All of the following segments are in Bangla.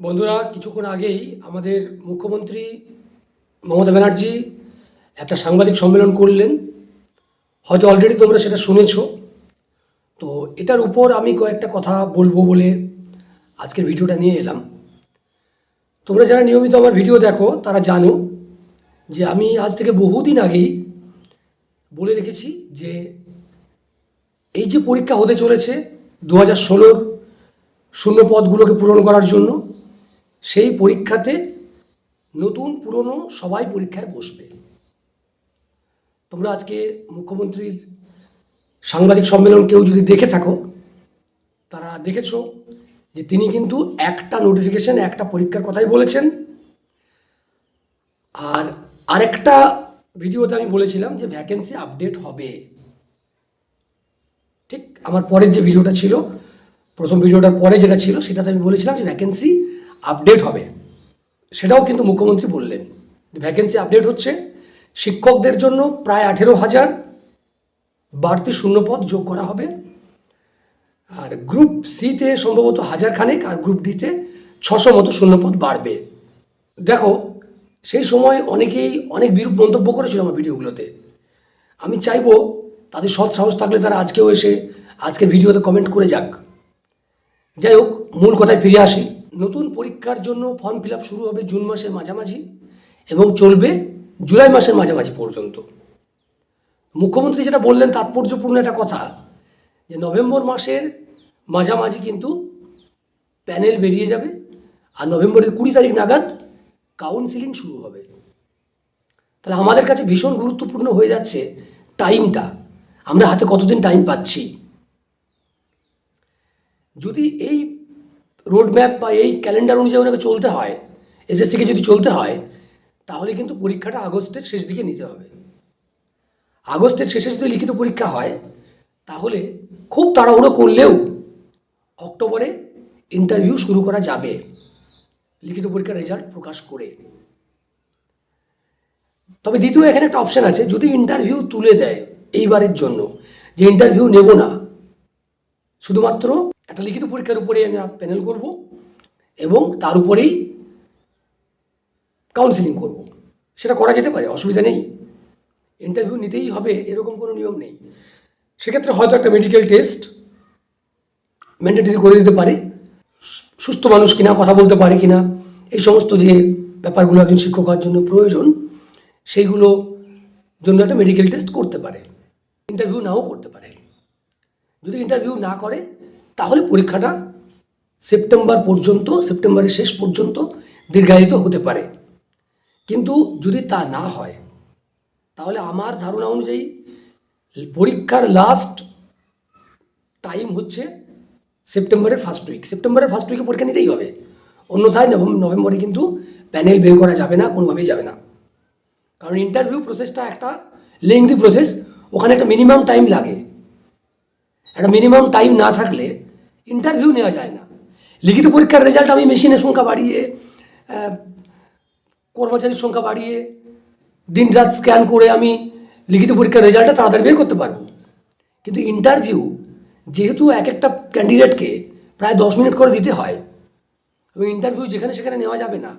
বন্ধুরা, কিছুক্ষণ আগেই আমাদের মুখ্যমন্ত্রী মমতা ব্যানার্জি একটা সাংবাদিক সম্মেলন করলেন। হয়তো অলরেডি তোমরা সেটা শুনেছো। তো এটার উপর আমি কয়েকটা কথা বলব বলে আজকের ভিডিওটা নিয়ে এলাম। তোমরা যারা নিয়মিত আমার ভিডিও দেখো, তারা জানো যে আমি আজ থেকে বহুদিন আগেই বলে রেখেছি যে এই যে পরীক্ষা হতে চলেছে দু হাজার ষোলোর শূন্য পদগুলোকে পূরণ করার জন্য সেই পরীক্ষাতে নতুন পুরনো সবাই পরীক্ষায় বসবে। তোমরা আজকে মুখ্যমন্ত্রীর সাংবাদিক সম্মেলন কেউ যদি দেখে থাকো, তারা দেখেছ যে তিনি কিন্তু একটা নোটিফিকেশন একটা পরীক্ষার কথাই বলেছেন। আর আরেকটা ভিডিওতে আমি বলেছিলাম যে ভ্যাকেন্সি আপডেট হবে। ঠিক আমার পরের যে ভিডিওটা ছিল, প্রথম ভিডিওটার পরে যেটা ছিল, সেটাতে আমি বলেছিলাম যে ভ্যাকেন্সি আপডেট হবে। সেটাও কিন্তু মুখ্যমন্ত্রী বললেন। ভ্যাকেন্সি আপডেট হচ্ছে। শিক্ষকদের জন্য প্রায় আঠেরো হাজার বাড়তি শূন্যপদ যোগ করা হবে। আর গ্রুপ সিতে সম্ভবত হাজার খানেক আর গ্রুপ ডিতে ছশো মতো শূন্যপদ বাড়বে। দেখো, সেই সময় অনেকেই অনেক বিরূপ মন্তব্য করেছিল আমার ভিডিওগুলোতে। আমি চাইব তাদের সৎ সাহস থাকলে তারা আজকেও এসে আজকের ভিডিওতে কমেন্ট করে যাক। যাই হোক, মূল কথায় ফিরে আসি। নতুন পরীক্ষার জন্য ফর্ম ফিল শুরু হবে জুন মাসের মাঝামাঝি এবং চলবে জুলাই মাসের মাঝামাঝি পর্যন্ত। মুখ্যমন্ত্রী যেটা বললেন, তাৎপর্যপূর্ণ একটা কথা, যে নভেম্বর মাসের মাঝামাঝি কিন্তু প্যানেল বেরিয়ে যাবে আর নভেম্বরের কুড়ি তারিখ নাগাদ কাউন্সিলিং শুরু হবে। তাহলে আমাদের কাছে ভীষণ গুরুত্বপূর্ণ হয়ে যাচ্ছে টাইমটা আমরা হাতে কতদিন টাইম পাচ্ছি? যদি এই রোডম্যাপ বা এই ক্যালেন্ডার অনুযায়ী ওনাকে চলতে হয় এসএসসিকে যদি চলতে হয়, তাহলে কিন্তু পরীক্ষাটা আগস্টের শেষ দিকে নিতে হবে। আগস্টের শেষে যদি লিখিত পরীক্ষা হয়, তাহলে খুব তাড়াহুড়ো করলেও অক্টোবরে ইন্টারভিউ শুরু করা যাবে, লিখিত পরীক্ষার রেজাল্ট প্রকাশ করে। তবে দ্বিতীয় এখানে একটা অপশন আছে, যদি ইন্টারভিউ তুলে দেয় এইবারের জন্য, যে ইন্টারভিউ নেব না, শুধুমাত্র একটা লিখিত পরীক্ষার উপরেই আমি প্যানেল করব এবং তার উপরেই কাউন্সিলিং করব। সেটা করা যেতে পারে, অসুবিধা নেই। ইন্টারভিউ নিতেই হবে, এরকম কোনো নিয়ম নেই। সেক্ষেত্রে হয়তো একটা মেডিকেল টেস্ট ম্যান্ডেটরি করে দিতে পারে। সুস্থ মানুষ কিনা, কথা বলতে পারে কিনা, এই সমস্ত যে ব্যাপারগুলো একজন শিক্ষক হওয়ার জন্য প্রয়োজন, সেইগুলো জন্য একটা মেডিকেল টেস্ট করতে পারে। ইন্টারভিউ নাও করতে পারে। যদি ইন্টারভিউ না করে তাহলে পরীক্ষাটা সেপ্টেম্বর পর্যন্ত, সেপ্টেম্বরের শেষ পর্যন্ত দীর্ঘায়িত হতে পারে। কিন্তু যদি তা না হয়, তাহলে আমার ধারণা অনুযায়ী পরীক্ষার লাস্ট টাইম হচ্ছে সেপ্টেম্বরের ফার্স্ট উইক সেপ্টেম্বরের ফার্স্ট উইকে পরীক্ষা নিতেই হবে। অন্যথায় নভেম- নভেম্বরে কিন্তু প্যানেল বের করা যাবে না, কোনোভাবেই যাবে না। কারণ ইন্টারভিউ প্রসেসটা একটা লেংদি প্রসেস ওখানে একটা মিনিমাম টাইম লাগে। একটা মিনিমাম টাইম না থাকলে ইন্টারভিউ নেওয়া যায় না। লিখিত পরীক্ষার রেজাল্ট আমি মেশিনের সংখ্যা বাড়িয়ে কর্মচারীর সংখ্যা বাড়িয়ে, দিন রাত স্ক্যান করে আমি লিখিত পরীক্ষার রেজাল্টটা তাড়াতাড়ি বের করতে পারব। কিন্তু ইন্টারভিউ যেহেতু এক একটা ক্যান্ডিডেটকে প্রায় দশ মিনিট করে দিতে হয় এবং ইন্টারভিউ যেখানে সেখানে নেওয়া যাবে না।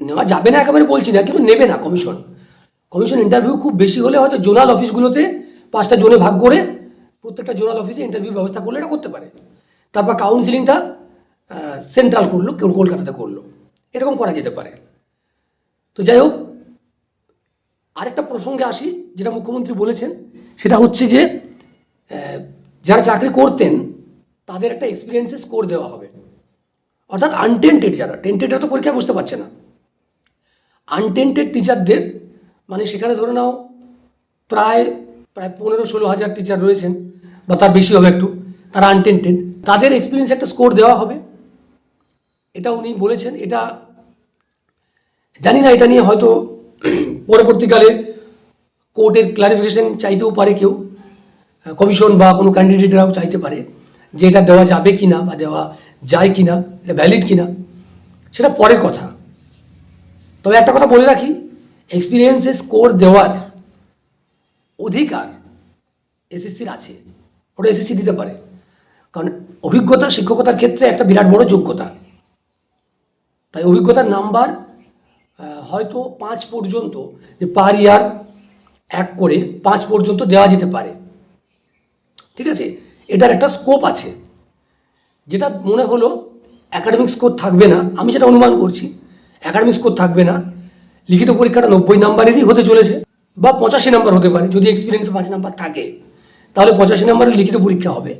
নেওয়া যাবে না একেবারে বলছি না, কিন্তু নেবে না কমিশন কমিশন ইন্টারভিউ খুব বেশি হলে হয়তো জোনাল অফিসগুলোতে পাঁচটা জোনে ভাগ করে প্রত্যেকটা জোনাল অফিসে ইন্টারভিউ ব্যবস্থা করলে এটা করতে পারে। তারপর কাউন্সিলিংটা সেন্ট্রাল করল, কেউ কলকাতাতে করল। এরকম করা যেতে পারে। তো যাই হোক, আরেকটা প্রসঙ্গে আসি, যেটা মুখ্যমন্ত্রী বলেছেন, সেটা হচ্ছে যে যারা চাকরি করতেন, তাদের একটা এক্সপিরিয়েন্সের স্কোর দেওয়া হবে। অর্থাৎ আনটেন্টেড যারা টেন্টেডরা তো পরীক্ষায় বসতে পারছে না। আনটেন্টেড টিচারদের মানে সেখানে ধরে নাও, প্রায় প্রায় পনেরো ষোলো হাজার টিচার রয়েছেন, বা তার বেশি হবে একটু, তারা আনটেন্টেড তাদের এক্সপিরিয়েন্স একটা স্কোর দেওয়া হবে। এটা উনি বলেছেন, এটা জানি না, এটা নিয়ে হয়তো পরবর্তীকালে কোর্টের ক্লারিফিকেশন চাইতেও পারে কেউ কমিশন বা কোনো ক্যান্ডিডেটরাও চাইতে পারে যে এটা দেওয়া যাবে কি না বা দেওয়া যায় কি না এটা ভ্যালিড কি না সেটা পরের কথা। তবে একটা কথা বলে রাখি এক্সপিরিয়েন্সে স্কোর দেওয়ার অধিকার এসএসসির আছে। ওটা এসএসসি দিতে পারে। কারণ অভিজ্ঞতা শিক্ষকতার ক্ষেত্রে একটা বিরাট বড় যোগ্যতা। তাই অভিজ্ঞতার নাম্বার হয়তো পাঁচ পর্যন্ত, যে পার ইয়ার এক করে পাঁচ পর্যন্ত দেওয়া যেতে পারে। ঠিক আছে? এটার একটা স্কোপ আছে। যেটা মনে হলো অ্যাকাডেমিক স্কোর থাকবে না, আমি সেটা অনুমান করছি। অ্যাকাডেমিক স্কোর থাকবে না। লিখিত পরীক্ষাটা নব্বই নাম্বারেরই হতে চলেছে। বা পঁচাশি নাম্বার হতে পারে, যদি এক্সপিরিয়েন্সে পাঁচ নাম্বার থাকে, তাহলে পঁচাশি নাম্বারের লিখিত পরীক্ষা হবে।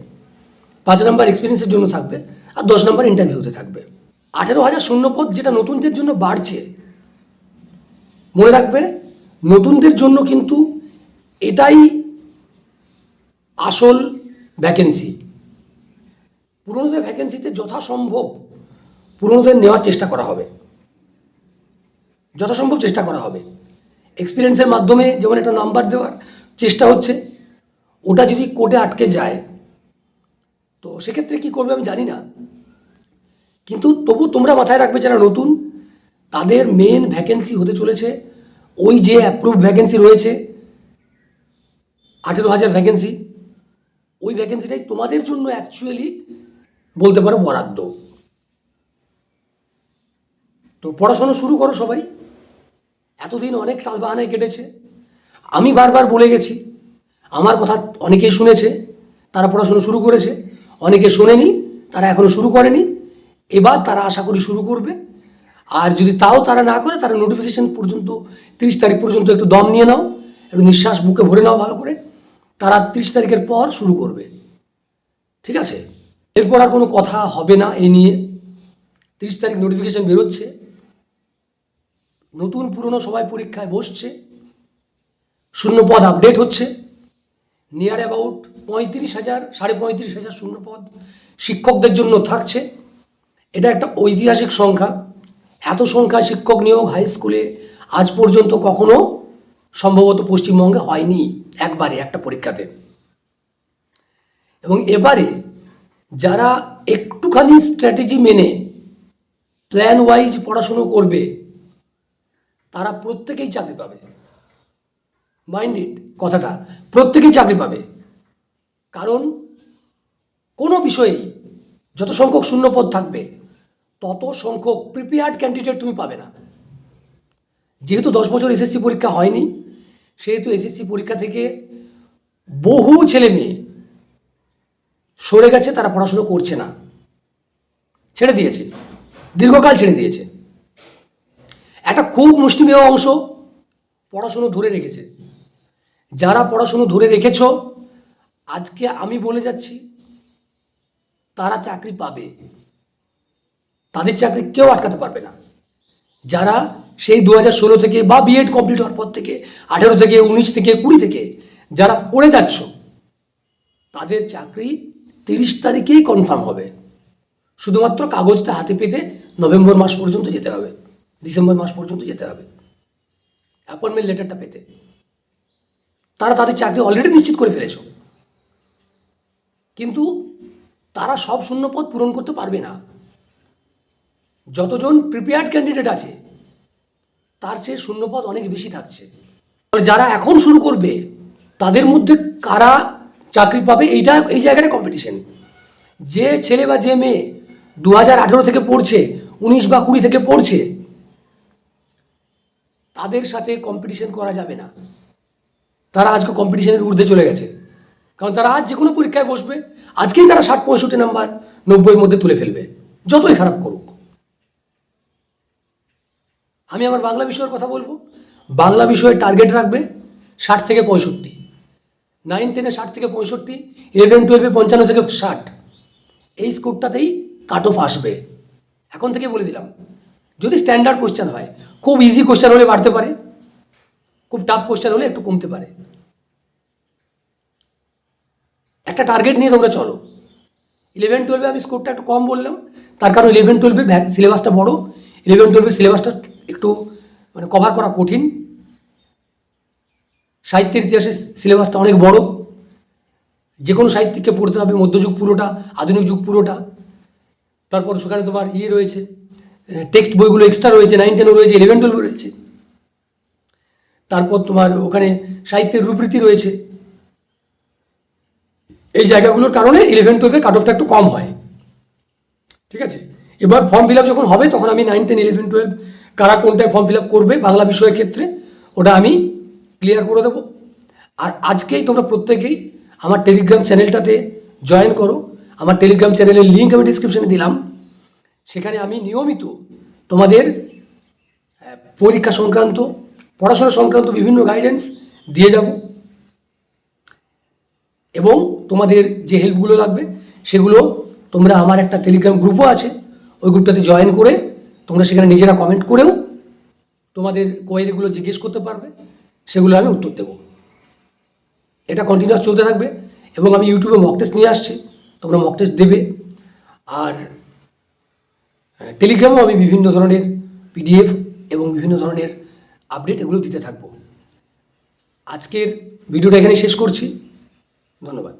পাঁচ নাম্বার এক্সপিরিয়েন্সের জন্য থাকবে আর দশ নাম্বার ইন্টারভিউতে থাকবে। আঠেরো হাজার শূন্যপদ যেটা নতুনদের জন্য বাড়ছে, মনে রাখবে, নতুনদের জন্য কিন্তু এটাই আসল ভ্যাকেন্সি পুরনোদের ভ্যাকেন্সিতে যথাসম্ভব পুরনোদের নেওয়ার চেষ্টা করা হবে। যথাসম্ভব চেষ্টা করা হবে। এক্সপিরিয়েন্সের মাধ্যমে যেমন একটা নাম্বার দেওয়ার চেষ্টা হচ্ছে, ওটা যদি কোর্টে আটকে যায়, তো সেক্ষেত্রে কি করবে আমি জানি না। কিন্তু তবু তোমরা মাথায় রাখবে যারা নতুন, তাদের মেন ভ্যাকেন্সি হতে চলেছে। ওই যে অ্যাপ্রুভ ভ্যাকেন্সি রয়েছে, আঠেরো হাজার ভ্যাকেন্সি ওই ভ্যাকেন্সিটাই তোমাদের জন্য অ্যাকচুয়ালি বলতে পারো বরাদ্দ। তো পড়াশোনা শুরু করো সবাই। এতদিন অনেক টালবাহানায় কেটেছে। আমি বারবার বলে গেছি, আমার কথা অনেকেই শুনেছে, তারা পড়াশুনো শুরু করেছে, অনেকে শোনেনি, তারা এখনও শুরু করেনি। এবার তারা আশা করি শুরু করবে। আর যদি তাও তারা না করে তারা নোটিফিকেশন পর্যন্ত, তিরিশ তারিখ পর্যন্ত একটু দম নিয়ে নাও, একটু নিঃশ্বাস বুকে ভরে নাও ভালো করে। তারা তিরিশ তারিখের পর শুরু করবে। ঠিক আছে? এরপর আর কোনো কথা হবে না এই নিয়ে। তিরিশ তারিখ নোটিফিকেশান বেরোচ্ছে। নতুন পুরনো সবাই পরীক্ষায় বসছে, শূন্য পদ আপডেট হচ্ছে নিয়ার অ্যাবাউট পঁয়ত্রিশ হাজার, সাড়ে পঁয়ত্রিশ হাজার শূন্য পদ শিক্ষকদের জন্য থাকছে। এটা একটা ঐতিহাসিক সংখ্যা। এত সংখ্যা শিক্ষক নিয়োগ হাই স্কুলে আজ পর্যন্ত কখনো সম্ভবত পশ্চিমবঙ্গে হয়নি একবারে একটা পরীক্ষাতে। এবং এবারে যারা একটুখানি স্ট্র্যাটেজি মেনে প্ল্যান ওয়াইজ পড়াশুনো করবে তারা প্রত্যেকেই চাকরি পাবে। মাইন্ডেড কথাটা, প্রত্যেকেই চাকরি পাবে। কারণ কোনো বিষয়েই যত সংখ্যক শূন্যপদ থাকবে, তত সংখ্যক প্রিপেয়ার্ড ক্যান্ডিডেট তুমি পাবে না। যেহেতু দশ বছর এসএসসি পরীক্ষা হয়নি, সেহেতু এসএসসি পরীক্ষা থেকে বহু ছেলে মেয়ে সরে গেছে, তারা পড়াশুনো করছে না। ছেড়ে দিয়েছে। দীর্ঘকাল ছেড়ে দিয়েছে। একটা খুব মুষ্টিমেয় অংশ পড়াশুনো ধরে রেখেছে। যারা পড়াশুনো ধরে রেখেছ, আজকে আমি বলে যাচ্ছি, তারা চাকরি পাবে। তাদের চাকরি কেউ আটকাতে পারবে না। যারা সেই দু হাজার ষোলো থেকে বা বিএড কমপ্লিট হওয়ার পর থেকে, আঠেরো থেকে উনিশ থেকে কুড়ি থেকে যারা পড়ে যাচ্ছ, তাদের চাকরি তিরিশ তারিখেই কনফার্ম হবে। শুধুমাত্র কাগজটা হাতে পেতে নভেম্বর মাস পর্যন্ত যেতে হবে। ডিসেম্বর মাস পর্যন্ত যেতে হবে। অ্যাপয়েন্টমেন্ট লেটারটা পেতে। তারা তাদের চাকরি অলরেডি নিশ্চিত করে ফেলেছ। কিন্তু তারা সব শূন্যপদ পূরণ করতে পারবে না। যতজন প্রিপেয়ার্ড ক্যান্ডিডেট আছে, তার চেয়ে শূন্যপদ অনেক বেশি থাকছে। যারা এখন শুরু করবে, তাদের মধ্যে কারা চাকরি পাবে, এইটা, এই জায়গাটা কম্পিটিশন যে ছেলে বা যে মেয়ে দু হাজার আঠেরো থেকে পড়ছে, উনিশ বা কুড়ি থেকে পড়ছে তাদের সাথে কম্পিটিশন করা যাবে না। তারা আজকে কম্পিটিশনের ঊর্ধ্বে চলে গেছে। কারণ তারা আজ যে কোনো পরীক্ষায় বসবে, আজকেই তারা ষাট, পঁয়ষট্টি নাম্বার, নব্বইয়ের মধ্যে তুলে ফেলবে। যতই খারাপ করুক। আমি আমার বাংলা বিষয়ের কথা বলব। বাংলা বিষয়ে টার্গেট রাখবে ষাট থেকে পঁয়ষট্টি। নাইন টেনে ষাট থেকে পঁয়ষট্টি ইলেভেন টুয়েলভে পঞ্চান্ন থেকে ষাট। এই স্কোরটাতেই কাট অফ আসবে। এখন থেকে বলে দিলাম যদি স্ট্যান্ডার্ড কোশ্চেন হয়, খুব ইজি কোশ্চেন হলে বাড়তে পারে, খুব টাফ কোশ্চেন হলে একটু কমতে পারে। একটা টার্গেট নিয়ে তোমরা চলো। ইলেভেন টুয়েলভে আমি স্কোরটা একটু কম বললাম, তার কারণ ইলেভেন টুয়েলভে সিলেবাসটা বড় ইলেভেন টুয়েলভে সিলেবাসটা একটু মানে কভার করা কঠিন। সাহিত্যের ইতিহাসে সিলেবাসটা অনেক বড়। যে কোনো সাহিত্যিককে পড়তে হবে, মধ্যযুগ পুরোটা, আধুনিক যুগ পুরোটা। তারপর সেখানে তোমার ইয়ে রয়েছে টেক্সট বইগুলো এক্সট্রা রয়েছে নাইন টেনও রয়েছে ইলেভেন টুয়েলভ রয়েছে। তারপর তোমার ওখানে সাহিত্যের রূপরীতি রয়েছে। এই জায়গাগুলোর কারণে ইলেভেন টুয়েলভে কাট অফটা একটু কম হয়। ঠিক আছে? এবার ফর্ম ফিল আপ যখন হবে, তখন আমি নাইন টেন ইলেভেন টুয়েলভ কারা কোনটায় ফর্ম ফিল আপ করবে বাংলা বিষয়ের ক্ষেত্রে, ওটা আমি ক্লিয়ার করে দেবো। আর আজকেই তোমরা প্রত্যেকেই আমার টেলিগ্রাম চ্যানেলটাতে জয়েন করো। আমার টেলিগ্রাম চ্যানেলের লিঙ্ক আমি ডিসক্রিপশনে দিলাম। সেখানে আমি নিয়মিত তোমাদের পরীক্ষা সংক্রান্ত, পড়াশোনা সংক্রান্ত বিভিন্ন গাইডেন্স দিয়ে যাব। এবং তোমাদের যে হেল্পগুলো লাগবে, সেগুলো তোমরা আমার একটা টেলিগ্রাম গ্রুপও আছে। ওই গ্রুপটাতে জয়েন করে তোমরা সেখানে নিজেরা কমেন্ট করেও তোমাদের কোয়েরিগুলো জিজ্ঞেস করতে পারবে। সেগুলো আমি উত্তর দেবো। এটা কন্টিনিউয়াস চলতে থাকবে এবং আমি ইউটিউবে মক টেস্ট নিয়ে আসছি। তোমরা মক টেস্ট দেবে। আর টেলিগ্রামেও আমি বিভিন্ন ধরনের পিডিএফ এবং বিভিন্ন ধরনের আপডেট এগুলো দিতে থাকব। আজকের ভিডিওটা এখানে শেষ করছি। ধন্যবাদ।